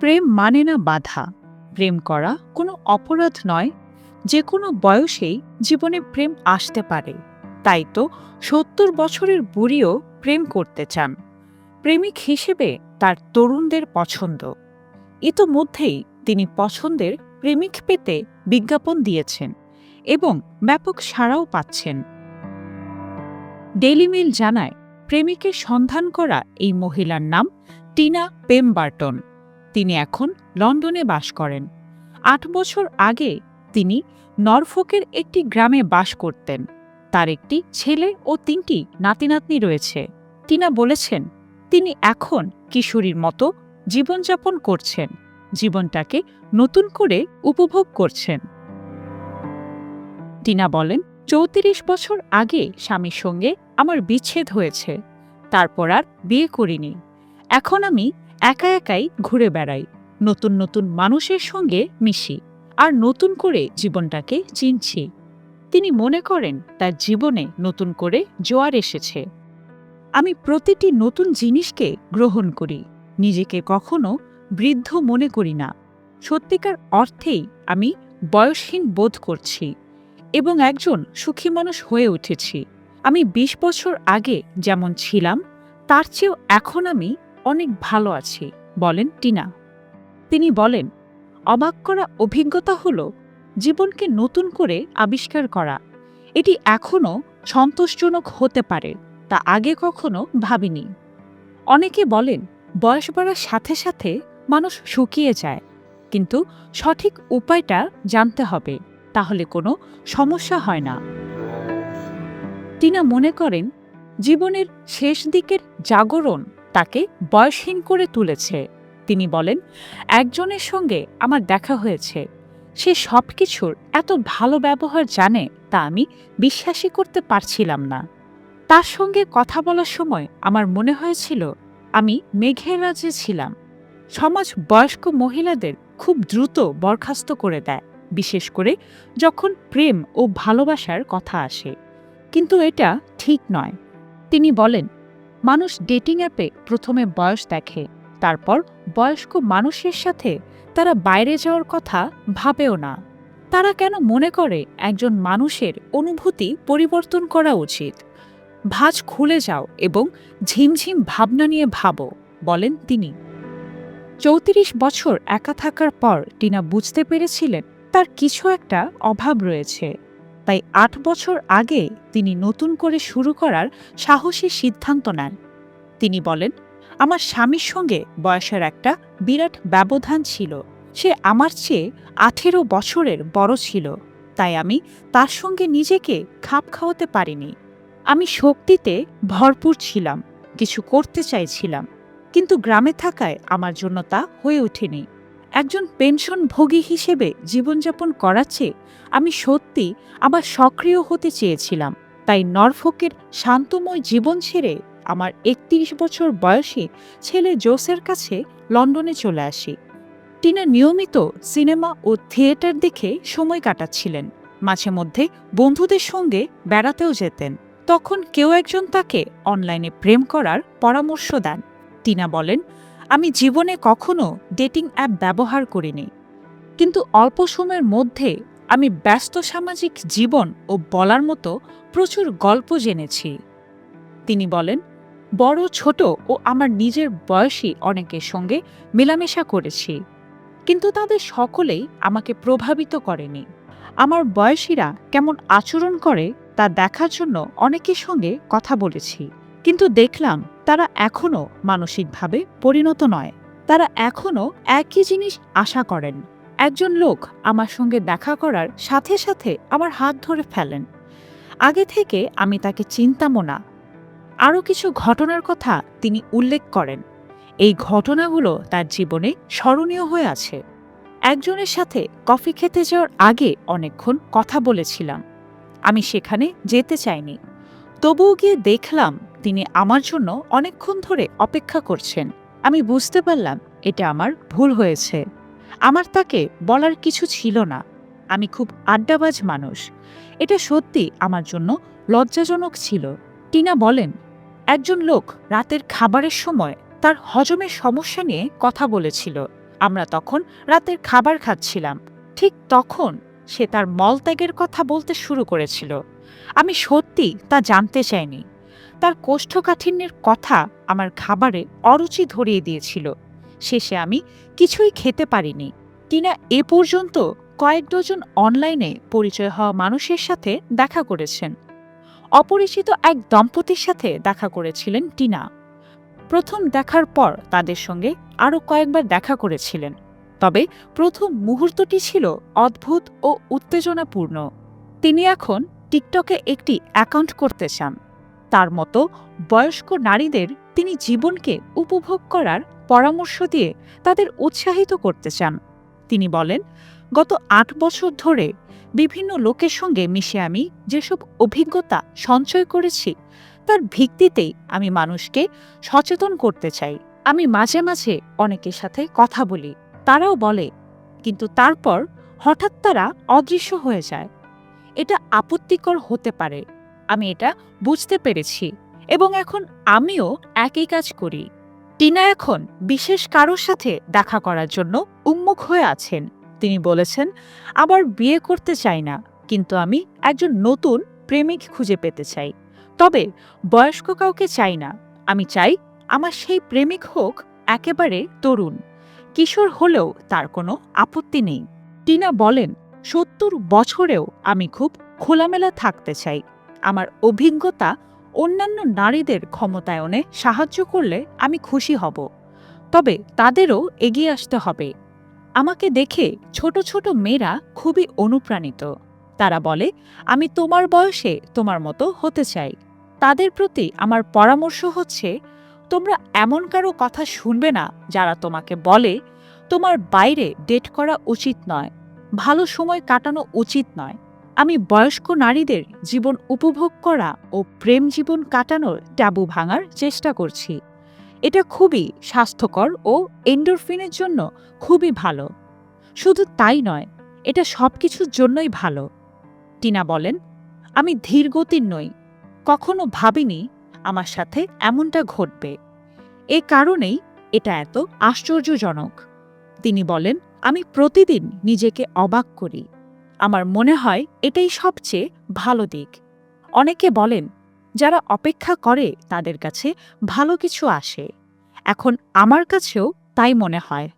প্রেম মানে না বাধা। প্রেম করা কোনো অপরাধ নয়। যে কোনো বয়সেই জীবনে প্রেম আসতে পারে। তাই তো সত্তর বছরের বুড়িও প্রেম করতে চান। প্রেমিক হিসেবে তার তরুণদের পছন্দ। ইতোমধ্যেই তিনি পছন্দের প্রেমিক পেতে বিজ্ঞাপন দিয়েছেন এবং ব্যাপক সাড়াও পাচ্ছেন। ডেইলি মেল জানায় প্রেমিকের সন্ধান করা এই মহিলার নাম টিনা পেমবার্টন। তিনি এখন লন্ডনে বাস করেন। আট বছর আগে তিনি নরফোকের একটি গ্রামে বাস করতেন। তার একটি ছেলে ও তিনটি নাতিনাতনি রয়েছে। টিনা বলেছেন, তিনি এখন কিশোরীর মতো জীবনযাপন করছেন। জীবনটাকে নতুন করে উপভোগ করছেন। টিনা বলেন চৌত্রিশ বছর আগে স্বামীর সঙ্গে আমার বিচ্ছেদ হয়েছে। তারপর আর বিয়ে করিনি। এখন আমি একা একাই ঘুরে বেড়াই, নতুন নতুন মানুষের সঙ্গে মিশি আর নতুন করে জীবনটাকে চিনছি। তিনি মনে করেন তার জীবনে নতুন করে জোয়ার এসেছে। আমি প্রতিটি নতুন জিনিসকে গ্রহণ করি, নিজেকে কখনো বৃদ্ধ মনে করি না। সত্যিকার অর্থেই আমি বয়সহীন বোধ করছি। এবং একজন সুখী মানুষ হয়ে উঠেছি। আমি ২০ বছর আগে যেমন ছিলাম, তার চেয়েও এখন আমি অনেক ভালো আছি, বলেন টিনা। তিনি বলেন, অবাক করা অভিজ্ঞতা হল জীবনকে নতুন করে আবিষ্কার করা। এটি এখনও সন্তোষজনক হতে পারে, তা আগে কখনো ভাবিনি। অনেকে বলেন, বয়স বাড়ার সাথে সাথে মানুষ শুকিয়ে যায়, কিন্তু সঠিক উপায়টা জানতে হবে। তাহলে কোনো সমস্যা হয় না। টিনা মনে করেন, জীবনের শেষ দিকের জাগরণ তাকে বয়সহীন করে তুলেছে। তিনি বলেন, একজনের সঙ্গে আমার দেখা হয়েছে। সে সব কিছুর এত ভালো ব্যবহার জানে তা আমি বিশ্বাসই করতে পারছিলাম না। তার সঙ্গে কথা বলার সময় আমার মনে হয়েছিল, আমি মেঘের ছিলাম। সমাজ বয়স্ক মহিলাদের খুব দ্রুত বরখাস্ত করে দেয়। বিশেষ করে যখন প্রেম ও ভালোবাসার কথা আসে। কিন্তু এটা ঠিক নয়। তিনি বলেন, মানুষ ডেটিং অ্যাপে প্রথমে বয়স দেখে, তারপর বয়স্ক মানুষের সাথে তারা বাইরে যাওয়ার কথা ভাবেও না। তারা কেন মনে করে একজন মানুষের অনুভূতি পরিবর্তন করা উচিত? ভাঁজ খুলে যাও এবং ঝিমঝিম ভাবনা নিয়ে ভাবো, বলেন তিনি। চৌত্রিশ বছর একা থাকার পর টিনা বুঝতে পেরেছিলেন তার কিছু একটা অভাব রয়েছে। তাই আট বছর আগে তিনি নতুন করে শুরু করার সাহসী সিদ্ধান্ত নেন। তিনি বলেন, আমার স্বামীর সঙ্গে বয়সের একটা বিরাট ব্যবধান ছিল। সে আমার চেয়ে আঠেরো বছরের বড় ছিল। তাই আমি তার সঙ্গে নিজেকে খাপ খাওয়াতে পারিনি। আমি শক্তিতে ভরপুর ছিলাম, কিছু করতে চাইছিলাম। কিন্তু গ্রামে থাকায় আমার জন্য তা হয়ে ওঠেনি। একজন পেনশনভোগী হিসেবে জীবনযাপন করার চেয়ে আমি সত্যি আবার সক্রিয় হতে চেয়েছিলাম। তাই নরফোকের শান্তময় জীবন ছেড়ে আমার একত্রিশ বছর বয়সী ছেলে জোসের কাছে লন্ডনে চলে আসি। টিনা নিয়মিত সিনেমা ও থিয়েটার দেখে সময় কাটাচ্ছিলেন। মাঝে মধ্যে বন্ধুদের সঙ্গে বেড়াতেও যেতেন। তখন কেউ একজন তাকে অনলাইনে প্রেম করার পরামর্শ দেন। টিনা বলেন আমি জীবনে কখনো ডেটিং অ্যাপ ব্যবহার করিনি। কিন্তু অল্প সময়ের মধ্যে আমি ব্যস্ত সামাজিক জীবন ও বলার মতো প্রচুর গল্প জেনেছি। তিনি বলেন, বড়, ছোট ও আমার নিজের বয়সী অনেকের সঙ্গে মেলামেশা করেছি, কিন্তু তাদের সকলেই আমাকে প্রভাবিত করেনি। আমার বয়সীরা কেমন আচরণ করে তা দেখার জন্য অনেকের সঙ্গে কথা বলেছি। কিন্তু দেখলাম তারা এখনও মানসিকভাবে পরিণত নয়। তারা এখনও একই জিনিস আশা করেন। একজন লোক আমার সঙ্গে দেখা করার সাথে সাথে আমার হাত ধরে ফেলেন। আগে থেকে আমি তাকে চিনতামও না। আরও কিছু ঘটনার কথা তিনি উল্লেখ করেন। এই ঘটনাগুলো তার জীবনে স্মরণীয় হয়ে আছে। একজনের সাথে কফি খেতে যাওয়ার আগে অনেকক্ষণ কথা বলেছিলাম। আমি সেখানে যেতে চাইনি। তবুও গিয়ে দেখলাম তিনি আমার জন্য অনেকক্ষণ ধরে অপেক্ষা করছেন। আমি বুঝতে পারলাম এটা আমার ভুল হয়েছে। আমার তাকে বলার কিছু ছিল না। আমি খুব আড্ডাবাজ মানুষ। এটা সত্যি আমার জন্য লজ্জাজনক ছিল। টিনা বলেন, একজন লোক রাতের খাবারের সময় তার হজমের সমস্যা নিয়ে কথা বলেছিল। আমরা তখন রাতের খাবার খাচ্ছিলাম। ঠিক তখন সে তার মলত্যাগের কথা বলতে শুরু করেছিল। আমি সত্যি তা জানতে চাইনি। তার কোষ্ঠকাঠিন্যের কথা আমার খাবারে অরুচি ধরিয়ে দিয়েছিল। শেষে আমি কিছুই খেতে পারিনি। টিনা এ পর্যন্ত কয়েক ডজন অনলাইনে পরিচয় হওয়া মানুষের সাথে দেখা করেছেন। অপরিচিত এক দম্পতির সাথে দেখা করেছিলেন টিনা। প্রথম দেখার পর তাদের সঙ্গে আরও কয়েকবার দেখা করেছিলেন। তবে প্রথম মুহূর্তটি ছিল অদ্ভুত ও উত্তেজনাপূর্ণ। তিনি এখন টিকটকে একটি অ্যাকাউন্ট করতে চান। তার মতো বয়স্ক নারীদের তিনি জীবনকে উপভোগ করার পরামর্শ দিয়ে তাদের উৎসাহিত করতে চান। তিনি বলেন, গত আট বছর ধরে বিভিন্ন লোকের সঙ্গে মিশে আমি যেসব অভিজ্ঞতা সঞ্চয় করেছি, তার ভিত্তিতেই আমি মানুষকে সচেতন করতে চাই। আমি মাঝে মাঝে অনেকের সাথে কথা বলি, তারাও বলে, কিন্তু তারপর হঠাৎ তারা অদৃশ্য হয়ে যায়। এটা আপত্তিকর হতে পারে। আমি এটা বুঝতে পেরেছি এবং এখন আমিও একই কাজ করি। টিনা এখন বিশেষ কারোর সাথে দেখা করার জন্য উন্মুখ হয়ে আছেন। তিনি বলেছেন, আবার বিয়ে করতে চাই না, কিন্তু আমি একজন নতুন প্রেমিক খুঁজে পেতে চাই। তবে বয়স্ক কাউকে চাই না। আমি চাই আমার সেই প্রেমিক হোক একেবারে তরুণ। কিশোর হলেও তার কোনো আপত্তি নেই। টিনা বলেন, সত্তর বছরেও আমি খুব খোলামেলা থাকতে চাই। আমার অভিজ্ঞতা অন্যান্য নারীদের ক্ষমতায়নে সাহায্য করলে আমি খুশি হব। তবে তাদেরও এগিয়ে আসতে হবে। আমাকে দেখে ছোট ছোট মেয়েরা খুবই অনুপ্রাণিত। তারা বলে, আমি তোমার বয়সে তোমার মতো হতে চাই। তাদের প্রতি আমার পরামর্শ হচ্ছে, তোমরা এমন কারও কথা শুনবে না যারা তোমাকে বলে, তোমার বাইরে ডেট করা উচিত নয়। ভালো সময় কাটানো উচিত নয়। আমি বয়স্ক নারীদের জীবন উপভোগ করা ও প্রেম জীবন কাটানোর ট্যাবু ভাঙার চেষ্টা করছি। এটা খুবই স্বাস্থ্যকর ও এন্ডোরফিনের জন্য খুবই ভালো। শুধু তাই নয়, এটা সব কিছুর জন্যই ভালো। টিনা বলেন, আমি ধীরগতির নই। কখনো ভাবিনি আমার সাথে এমনটা ঘটবে। এ কারণেই এটা এত আশ্চর্যজনক। তিনি বলেন, আমি প্রতিদিন নিজেকে অবাক করি। আমার মনে হয় এটাই সবচেয়ে ভালো দিক। অনেকে বলেন, যারা অপেক্ষা করে তাদের কাছে ভালো কিছু আসে। এখন আমার কাছেও তাই মনে হয়।